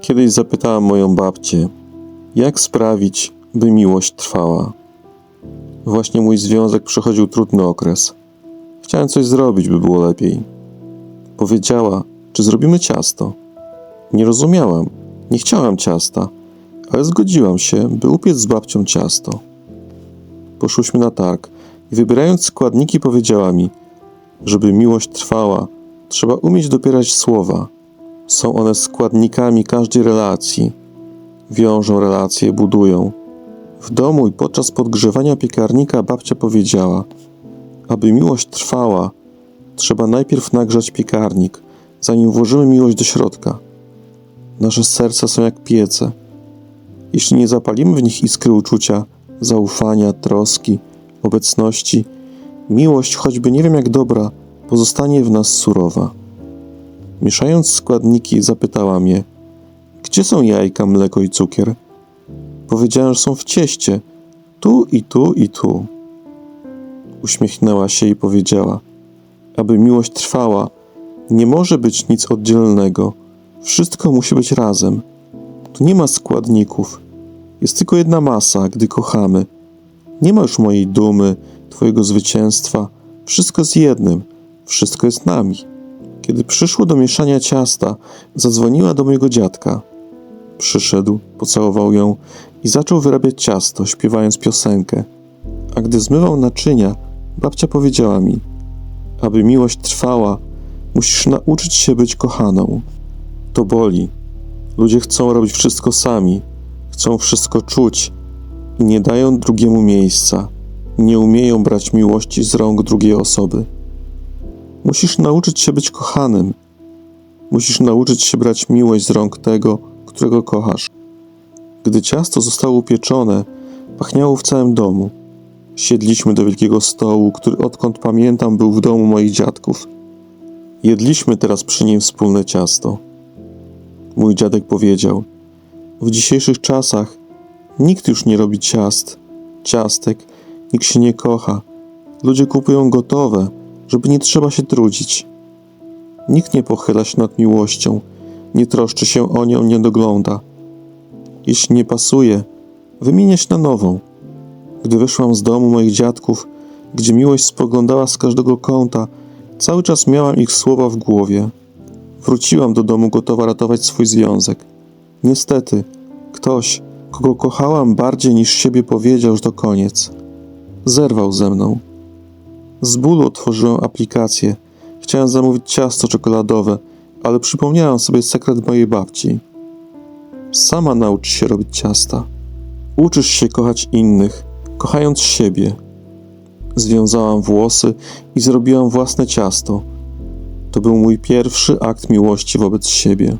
Kiedyś zapytałem moją babcię, jak sprawić, by miłość trwała. Właśnie mój związek przechodził trudny okres. Chciałem coś zrobić, by było lepiej. Powiedziała, czy zrobimy ciasto. Nie rozumiałam, nie chciałam ciasta, ale zgodziłam się, by upiec z babcią ciasto. Poszłyśmy na targ i wybierając składniki powiedziała mi, żeby miłość trwała, trzeba umieć dopierać słowa. Są one składnikami każdej relacji. Wiążą relacje, budują. W domu i podczas podgrzewania piekarnika babcia powiedziała: Aby miłość trwała, trzeba najpierw nagrzać piekarnik, zanim włożymy miłość do środka. Nasze serca są jak piece. Jeśli nie zapalimy w nich iskry uczucia, zaufania, troski, obecności, miłość, choćby nie wiem jak dobra, pozostanie w nas surowa. Mieszając składniki, zapytała mnie: Gdzie są jajka, mleko i cukier? Powiedziałem, że są w cieście. Tu i tu i tu. Uśmiechnęła się i powiedziała: Aby miłość trwała, nie może być nic oddzielnego. Wszystko musi być razem. Tu nie ma składników. Jest tylko jedna masa, gdy kochamy. Nie ma już mojej dumy, Twojego zwycięstwa. Wszystko jest jednym. Wszystko jest nami. Kiedy przyszło do mieszania ciasta, zadzwoniła do mojego dziadka. Przyszedł, pocałował ją i zaczął wyrabiać ciasto, śpiewając piosenkę. A gdy zmywał naczynia, babcia powiedziała mi: Aby miłość trwała, musisz nauczyć się być kochaną. To boli. Ludzie chcą robić wszystko sami, chcą wszystko czuć i nie dają drugiemu miejsca. Nie umieją brać miłości z rąk drugiej osoby. Musisz nauczyć się być kochanym. Musisz nauczyć się brać miłość z rąk tego, którego kochasz. Gdy ciasto zostało upieczone, pachniało w całym domu. Siedliśmy do wielkiego stołu, który odkąd pamiętam był w domu moich dziadków. Jedliśmy teraz przy nim wspólne ciasto. Mój dziadek powiedział: W dzisiejszych czasach nikt już nie robi ciast, ciastek, nikt się nie kocha. Ludzie kupują gotowe, żeby nie trzeba się trudzić. Nikt nie pochyla się nad miłością, nie troszczy się o nią, nie dogląda. Jeśli nie pasuje, wymienia się na nową. Gdy wyszłam z domu moich dziadków, gdzie miłość spoglądała z każdego kąta, cały czas miałam ich słowa w głowie. Wróciłam do domu gotowa ratować swój związek. Niestety, ktoś, kogo kochałam bardziej niż siebie, powiedział, że to koniec. Zerwał ze mną. Z bólu otworzyłem aplikację. Chciałem zamówić ciasto czekoladowe, ale przypomniałem sobie sekret mojej babci. Sama naucz się robić ciasta. Uczysz się kochać innych, kochając siebie. Związałam włosy i zrobiłam własne ciasto. To był mój pierwszy akt miłości wobec siebie.